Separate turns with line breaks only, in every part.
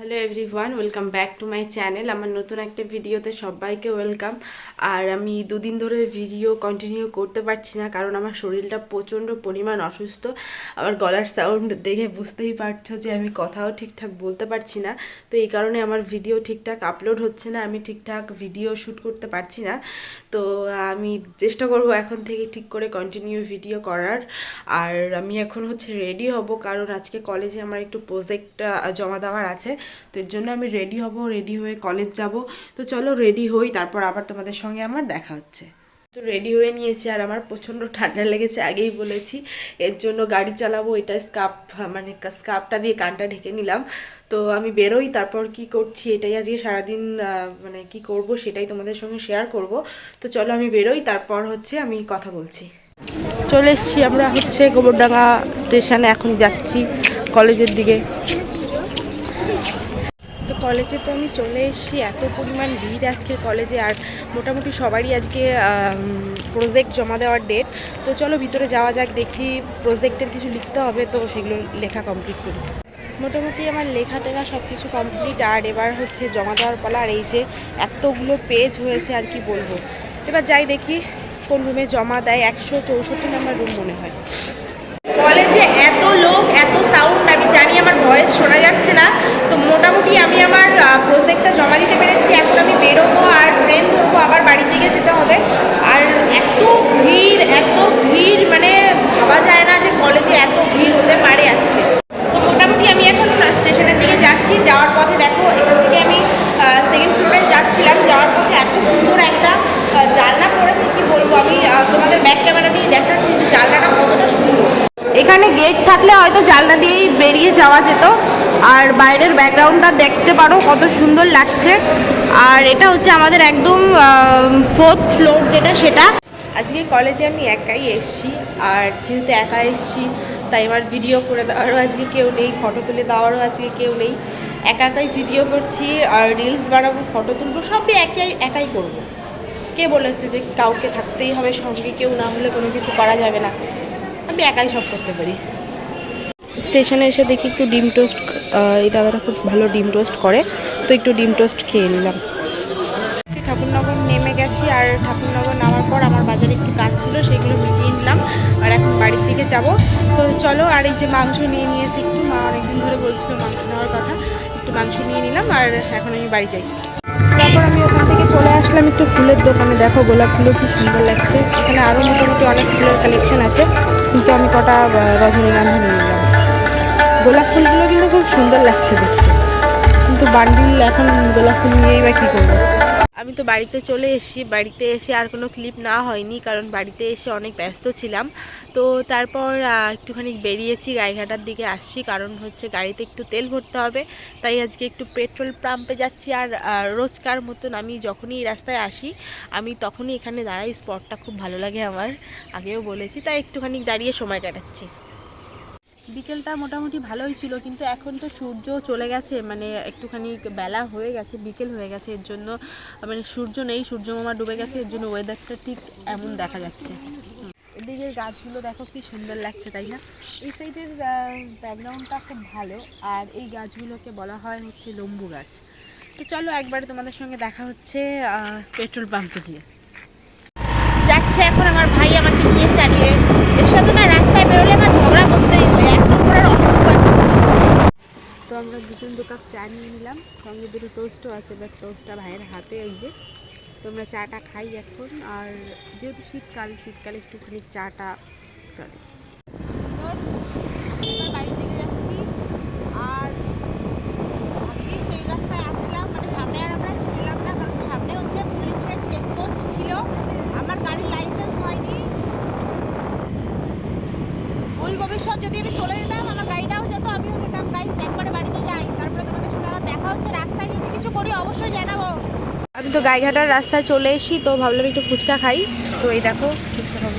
Hello everyone welcome back to my channel আমার নতুন একটা ভিডিওতে সবাইকে ওয়েলকাম আর আমি দুদিন ধরে ভিডিও কন্টিনিউ করতে পারছি না, কারণ আমার শরীরটা প্রচণ্ড পরিমাণ অসুস্থ। আমার গলার সাউন্ড দেখে বুঝতেই পারছ যে আমি কথাও ঠিকঠাক বলতে পারছি না। তো এই কারণে আমার ভিডিও ঠিকঠাক আপলোড হচ্ছে না, আমি ঠিকঠাক ভিডিও শ্যুট করতে পারছি না। তো আমি চেষ্টা করব এখন থেকে ঠিক করে কন্টিনিউ ভিডিও করার। আর আমি এখন হচ্ছে রেডি হব, কারণ আজকে কলেজে আমার একটু প্রজেক্ট জমা দেওয়ার আছে। তো এর জন্য আমি রেডি হব রেডি হয়ে কলেজ যাব। তো চলো রেডি হই, তারপর আবার তোমাদের সঙ্গে আমার দেখা হচ্ছে। তো রেডি হয়ে নিয়েছি আর আমার প্রচণ্ড ঠান্ডা লেগেছে, আগেই বলেছি। এর জন্য গাড়ি চালাবো, এটা স্কার্ফ মানে স্কার্ফটা দিয়ে কানটা ঢেকে নিলাম। তো আমি বেরোই, তারপর কি করছি এটাই আজকে সারাদিন মানে কি করব সেটাই তোমাদের সঙ্গে শেয়ার করব। তো চলো আমি বেরোই, তারপর হচ্ছে আমি কথা বলছি। চলে এসছি আমরা হচ্ছে গোবরডাঙ্গা স্টেশনে এখন যাচ্ছি কলেজের দিকে। কলেজে তো আমি চলে এসেছি। এত পরিমাণ ভিড় আজকে কলেজে আর মোটামুটি সবারই আজকে প্রজেক্ট জমা দেওয়ার ডেট তো চলো ভিতরে যাওয়া যাক, দেখি প্রজেক্টের কিছু লিখতে হবে, তো সেগুলো লেখা কমপ্লিট করি। মোটামুটি আমার লেখা টেখা সব কিছু কমপ্লিট আর এবার হচ্ছে জমা দেওয়ার পালা, আর এই যে এতগুলো পেজ হয়েছে, আর কি বলব। এবার যাই দেখি কোন রুমে জমা দেয়, একশো চৌষট্টি নাম্বার রুম মনে হয়। কলেজে এত লোক, এত সাউন্ড আমি জানি আমার ভয়েস শোনা যাচ্ছে না। মোটামুটি আমি আমার প্রজেক্টটা জমা দিতে পেরেছি। এখন আমি বেরোবো আর ট্রেন ধরবো, আবার বাড়ির দিকে যেতে হবে। আর এত ভিড় এত ভিড় মানে ভাবা যায় না যে কলেজে এত ভিড় হতে পারে আজকে। তো মোটামুটি আমি এখন স্টেশনের দিকে যাচ্ছি। যাওয়ার পথে দেখো, এখান থেকে আমি সেকেন্ড ফ্লোরে যাচ্ছিলাম। যাওয়ার পথে এত সুন্দর একটা জানলা পড়েছে, কি বলব আমি তোমাদের ব্যাক ক্যামেরা দিয়ে দেখাচ্ছি যে জানলাটা কতটা সুন্দর। এখানে গেট থাকলে হয়তো জানলা দিয়েই বেরিয়ে যাওয়া যেত। আর বাইরের ব্যাকগ্রাউন্ডটা দেখতে পারো কত সুন্দর লাগছে। আর এটা হচ্ছে আমাদের একদম ফোর্থ ফ্লোর যেটা, সেটা। আজকে কলেজে আমি একাই এসেছি, আর যেহেতু একা এসেছি, তাই আমার ভিডিও করে দেওয়ারও আজকে কেউ নেই ফটো তুলে দেওয়ারও আজকে কেউ নেই। একা একাই ভিডিও করছি, আর রিলস বানাবো ফটো তুলবো, সবই একাই একাই করব। কে বলেছে যে কাউকে থাকতেই হবে, সঙ্গে কেউ না হলে কোনো কিছু করা যাবে না। আমি একাই সব করতে পারি। স্টেশনে এসে দেখি একটু ডিম টোস্ট এই দাদাটা খুব ভালো ডিম টোস্ট করে, তো একটু ডিম টোস্ট খেয়ে নিলাম। ঠাকুরনগর নেমে গেছি আর ঠাকুরনগর নামার পর আমার বাজারে একটু কাজ ছিল, সেগুলো মিটিয়ে নিলাম আর এখন বাড়ির দিকে যাব। তো চলো, আর এই যে মাংস নিয়ে নিয়েছি একটু, মা অনেকদিন ধরে বলছিল মাংস নেওয়ার কথা, একটু মাংস নিয়ে নিলাম আর এখন আমি বাড়ি যাই। তারপর আমি ওখান থেকে চলে আসলাম একটু ফুলের দোকানে, দেখো গোলাপ ফুলও কি সুন্দর লাগছে। এখানে আরও মোটামুটি অনেক ফুলের কালেকশন আছে, কিন্তু আমি কটা রজনীগন্ধা নিয়ে নিলাম। গোলাপ ফুলগুলো কিন্তু খুব সুন্দর লাগছে দেখতে। কিন্তু বান্ডিল এখন গোলাপ ফুল নিয়েই বা কী করব? আমি তো বাড়িতে চলে এসেছি, বাড়িতে এসে আর কোনো ক্লিপ না হয়নি, কারণ বাড়িতে এসে অনেক ব্যস্ত ছিলাম। তো তারপর একটুখানি বেরিয়েছি, গাইঘাটার দিকে আসছি, কারণ হচ্ছে গাড়িতে একটু তেল ভরতে হবে। তাই আজকে একটু পেট্রোল পাম্পে যাচ্ছি আর রোজকার মতন আমি যখনই এই রাস্তায় আসি, আমি তখনই এখানে দাঁড়াই স্পটটা খুব ভালো লাগে আমার, আগেও বলেছি, তাই একটুখানি দাঁড়িয়ে সময় কাটাচ্ছি। বিকেলটা মোটামুটি ভালোই ছিল, কিন্তু এখন তো সূর্য চলে গেছে মানে একটুখানি বেলা হয়ে গেছে, বিকেল হয়ে গেছে, এর জন্য মানে সূর্য নেই, সূর্য মামা ডুবে গেছে, এর জন্য ওয়েদারটা ঠিক এমন দেখা যাচ্ছে। এদিকের গাছগুলো দেখো কি সুন্দর লাগছে, তাই না? এই সাইডের ব্যাকগ্রাউন্ডটা খুব ভালো, আর এই গাছগুলোকে বলা হয় হচ্ছে লম্বু গাছ। তো চলো একবারে তোমাদের সঙ্গে দেখা হচ্ছে পেট্রোল পাম্পে দিয়ে যাচ্ছে এখন আমার ভাই আমাকে নিয়ে চালিয়ে এর সাথে না রাস্তায় বেরোলে আমার ঝগড়া করতেই হয় এক নম্বরের অসুখ হচ্ছে তো আমরা দুজন দু কাপ চা নিয়ে নিলাম। সঙ্গে দুটো টোস্টও আছে বা টোস্টটা ভাইয়ের হাতে, এই যে। তো আমরা চাটা খাই এখন, আর যেহেতু শীতকাল, শীতকালে একটুখানি চাটা চলে বাড়ির দিকে যাচ্ছি আর আজকে সেই রাস্তায় আসলাম মানে সামনে আর আমরা গেলাম না কারণ সামনে হচ্ছে পুলিশের চেকপোস্ট ছিল আমার গাড়ির লাইসেন্স হয়নি ভুল ভবিষ্যৎ যদি আমি চলে যেতাম আমার গাড়িটাও যেত আমিও যেতাম। গাইজ একবারে বাড়িতে যাই তারপরে তোমাদের সাথে আমার দেখা হচ্ছে। রাস্তায় যদি কিছু করি অবশ্যই জানাব। আমি তো গাইঘাটার রাস্তায় চলে এসেছি তো ভাবলাম একটু ফুচকা খাই। তো এই দেখো ফুচকা খাব।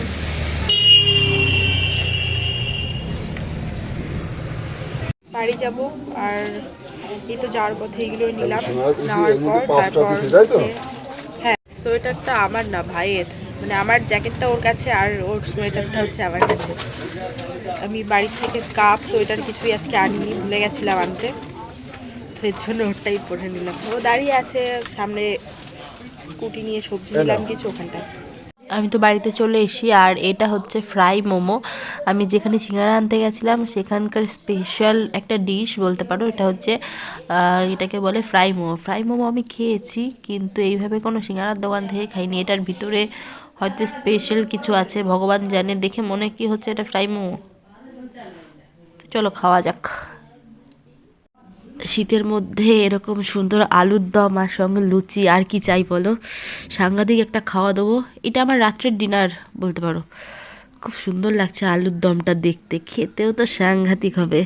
বাড়ি যাব আর এই তো যাওয়ার পথে এগুলো নিলাম। নেওয়ার পর তারপর হচ্ছে হ্যাঁ সোয়েটারটা আমার না ভাইয়ের। মানে আমার জ্যাকেটটা ওর কাছে আর ওর সোয়েটারটা হচ্ছে আমার কাছে। আমি বাড়ি থেকে স্কার্ফ সোয়েটার কিছুই আজকে আনিনি ভুলে গেছিলাম আনতে।
তো এর জন্য ওরটাই পরে নিলাম। ও দাঁড়িয়ে আছে সামনে স্কুটি নিয়ে সবজি নিলাম কিছু ওখানটায়।
আমি তো বাড়িতে চলে এসি আর এটা হচ্ছে ফ্রাই মোমো। আমি যেখানে সিঙ্গারা আনতে গেছিলাম সেখানকার স্পেশাল একটা ডিশ বলতে পারো এটা হচ্ছে এটাকে বলে ফ্রাই মোমো। ফ্রাই মোমো আমি খেয়েছি কিন্তু এইভাবে কোনো সিঙ্গারার দোকান থেকে খাইনি। এটার ভিতরে হয়তো স্পেশাল কিছু আছে, ভগবান জানে, দেখে মনে কি হচ্ছে, এটা ফ্রাই মোমো। চলো খাওয়া যাক। শীতের মধ্যে এরকম সুন্দর আলুর দম আর সঙ্গে লুচি, আর কি চাই বলো? সাংঘাতিক একটা খাওয়া দেবো। এটা আমার রাত্রের ডিনার বলতে পারো। খুব সুন্দর লাগছে আলুর দমটা দেখতে, খেতেও তো সাংঘাতিক হবে।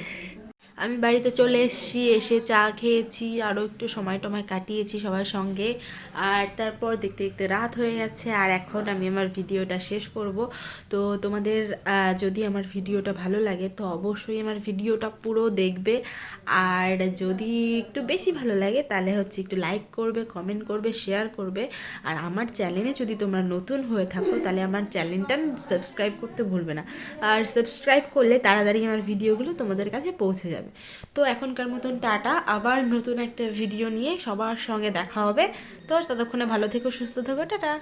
আমি বাড়িতে চলে এসেছি, এসে চা খেয়েছি আরও একটু সময় টময় কাটিয়েছি সবার সঙ্গে। আর তারপর দেখতে দেখতে রাত হয়ে গেছে, আর এখন আমি আমার ভিডিওটা শেষ করব। তো তোমাদের যদি আমার ভিডিওটা ভালো লাগে তো অবশ্যই আমার ভিডিওটা পুরো দেখবে। আর যদি একটু বেশি ভালো লাগে তাহলে হচ্ছে একটু লাইক করবে কমেন্ট করবে শেয়ার করবে। আর আমার চ্যানেলে যদি তোমরা নতুন হয়ে থাকো তাহলে আমার চ্যানেলটা সাবস্ক্রাইব করতে ভুলবে না। আর সাবস্ক্রাইব করলে তাড়াতাড়ি আমার ভিডিওগুলো তোমাদের কাছে পৌঁছে যাবে। তো এখনকার মতন টাটা। আবার নতুন একটা ভিডিও নিয়ে সবার সঙ্গে দেখা হবে। তো ততক্ষণে ভালো থেকো, সুস্থ থেকো, টাটা।